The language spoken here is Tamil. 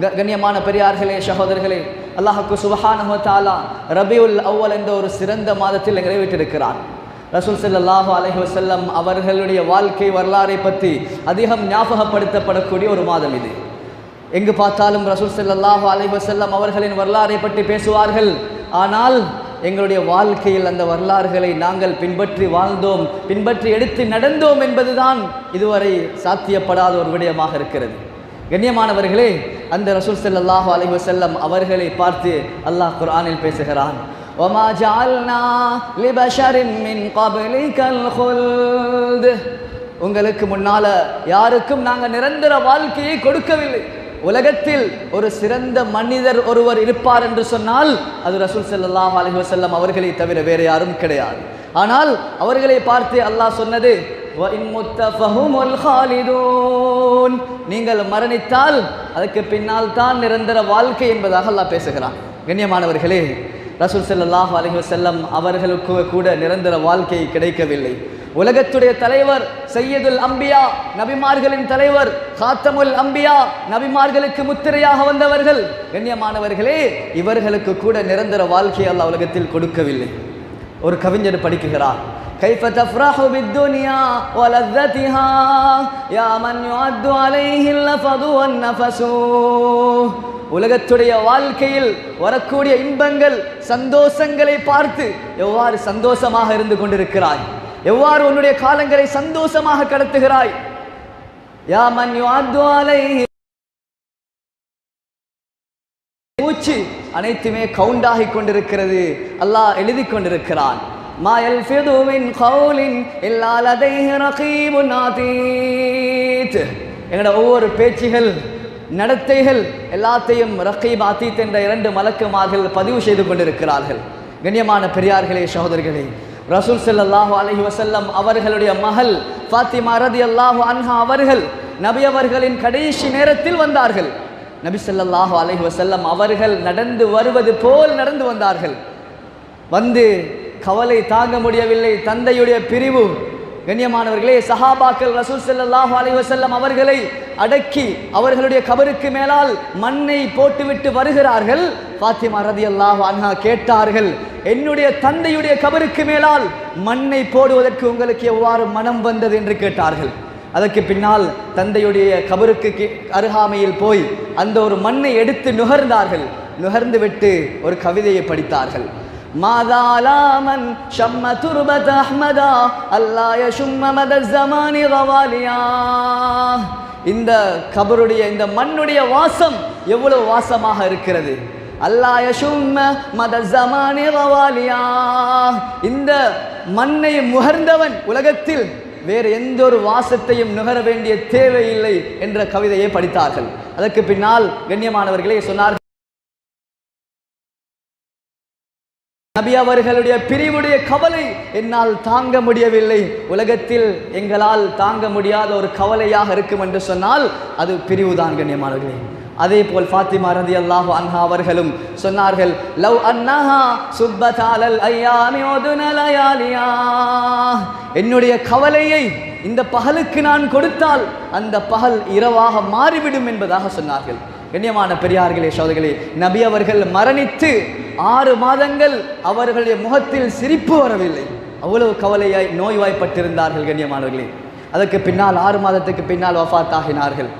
க- கண்ணியமான பெரியார்களே சகோதரர்களே அல்லாஹுக்கு சுபஹானஹு தாலா ரபியுல் அவ்வல் என்ற ஒரு சிறந்த மாதத்தில் நிறைவேற்றிருக்கிறார் ரசூல் ஸல்லல்லாஹு அலஹி வசல்லம் அவர்களுடைய வாழ்க்கை வரலாறை பற்றி அதிகம் ஞாபகப்படுத்தப்படக்கூடிய ஒரு மாதம் இது. எங்கு பார்த்தாலும் ரசூல் ஸல்லல்லாஹு அலஹி வசல்லம் அவர்களின் வரலாறை பற்றி பேசுவார்கள். ஆனால் எங்களுடைய வாழ்க்கையில் அந்த வரலாறுகளை நாங்கள் பின்பற்றி வாழ்ந்தோம் பின்பற்றி எடுத்து நடந்தோம் என்பதுதான் இதுவரை சாத்தியப்படாத ஒரு விடயமாக இருக்கிறது. கண்ணியமானவர்களே அந்த ரசூல் ஸல்லல்லாஹு அலைஹி வஸல்லம் அவர்களை பார்த்து அல்லாஹ் குர்ஆனில் பேசுகிறான் وما جعلنا لبشر من قبلك الخلد உங்களுக்கு முன்னால யாருக்கும் நாங்க நிரந்தர வாழ்க்கையை கொடுக்கவில்லை உலகத்தில் ஒரு சிறந்த மனிதர் ஒருவர் இருப்பார் என்று சொன்னால் அது ரசூல் ஸல்லல்லாஹு அலைஹி வஸல்லம் அவர்களை தவிர வேறு யாரும் கிடையாது ஆனால் அவர்களை பார்த்து அல்லாஹ் சொன்னது நீங்கள் மரணித்தால் அதுக்கு பின்னால் தான் நிரந்தர வாழ்க்கை என்பதாக அல்லாஹ் பேசுகிறான். கண்ணியமானவர்களே ரசூல் செல்லல்லாஹ் அலஹி செல்லம் அவர்களுக்கு கூட நிரந்தர வாழ்க்கை கிடைக்கவில்லை. உலகத்துடைய தலைவர் சையதுல் அம்பியா நபிமார்களின் தலைவர் காத்தமுல் அம்பியா நபிமார்களுக்கு முத்திரையாக வந்தவர்கள். கண்ணியமானவர்களே இவர்களுக்கு கூட நிரந்தர வாழ்க்கை அல்ல உலகத்தில் கொடுக்கவில்லை. ஒரு கவிஞர் படிக்குகிறார் كيف تفرح بالدنيا ولذتها يا من يعد عليه اللفظ والنفس உலகத்துடைய வாழ்க்கையில் வரக்கூடிய இன்பங்கள் சந்தோஷங்களை பார்த்து எவ்வாறு சந்தோஷமாக இருந்து கொண்டிருக்கிறாய் எவ்வாறு உன்னுடைய காலங்களை சந்தோஷமாக கடத்துகிறாய் யா மன் யுஅத்து அலைஹி மூச்சு அனைத்துமே கவுண்டாகி கொண்டிருக்கிறது அல்லாஹ் எழுதி கொண்டிருக்கிறான் ما يلفظ من قول إلا لديه رقيب عتيد எங்களோட ஒவ்வொரு பேச்சுகள் நடத்தைகள் எல்லாத்தையும் ரகீப் ஆத்தீத் என்ற இரண்டு மலக்குமார்கள் பதிவு செய்து கொண்டிருக்கிறார்கள் கண்ணியமான பெரியார்களே சகோதரர்களே ரசூல் ஸல்லல்லாஹு அலைஹி வஸல்லம் அவர்களுடைய மகள் ஃபாத்திமா ரதியல்லாஹு அன்ஹா அவர்கள் நபி அவர்களின் கடைசி நேரத்தில் வந்தார்கள் நபி ஸல்லல்லாஹு அலைஹி வஸல்லம் அவர்கள் நடந்து வருவது போல் நடந்து வந்தார்கள் வந்து கவலை தாங்க முடியவில்லை. தந்தையுடைய பிரிவு கண்ணியமானவர்களே சஹாபாக்கள் ரசூல் செல்லாஹு அலைவசல்லம் அவர்களை அடக்கி அவர்களுடைய கபருக்கு மேலால் மண்ணை போட்டுவிட்டு வருகிறார்கள். பாத்திமா ரதி அல்லாஹு அன்ஹா கேட்டார்கள் என்னுடைய தந்தையுடைய கபருக்கு மேலால் மண்ணை போடுவதற்கு உங்களுக்கு எவ்வாறு மனம் வந்தது? என்று கேட்டார்கள். அதற்கு பின்னால் தந்தையுடைய கபருக்கு அருகாமையில் போய் அந்த ஒரு மண்ணை எடுத்து நுகர்ந்தார்கள். நுகர்ந்து விட்டு ஒரு கவிதையை படித்தார்கள். மாதாலாமன் ஷம்ம துர்பத் அஹ்மதா அல்லா யஷும்ம மத ஜமானி ரவாலியா. இந்த கபருடைய இந்த மண்ணுடைய வாசம் எவ்வளவு வாசமாக இருக்கிறது? அல்லா சும்ம மத ஜமானி ரவாலியா. இந்த மண்ணை முகர்ந்தவன் உலகத்தில் வேறு எந்த ஒரு வாசத்தையும் நுகர வேண்டிய தேவையில்லை என்ற கவிதையை படித்தார்கள். அதற்கு பின்னால் கண்ணியமானவர்களே சொன்னார்கள் நபி அவர்களுடைய பிரிவுடைய கவலை என்னால் தாங்க முடியவில்லை. உலகத்தில் எங்களால் தாங்க முடியாத ஒரு கவலையாக இருக்கும் என்று சொன்னால் அது பிரிவுதான் கண்ணியமானவர்களே. அதே போல் ஃபாத்திமா ரதி அல்லாஹு அன்ஹா அவர்களும் சொன்னார்கள் லவ் அன்னஹா சுப்பதாலல் ஐயா ஒதுன என்னுடைய கவலையை இந்த பகலுக்கு நான் கொடுத்தால் அந்த பகல் இரவாக மாறிவிடும் என்பதாக சொன்னார்கள். கண்ணியமான பெரியார்களே சோதர்களே நபி அவர்கள் மரணித்து ஆறு மாதங்கள் அவர்களுடைய முகத்தில் சிரிப்பு வரவில்லை. அவ்வளவு கவலையாய் நோய்வாய்ப்பட்டிருந்தார்கள் கண்ணியமானவர்களே. அதற்கு பின்னால் ஆறு மாதத்துக்கு பின்னால் வஃபாத் ஆகினார்கள்.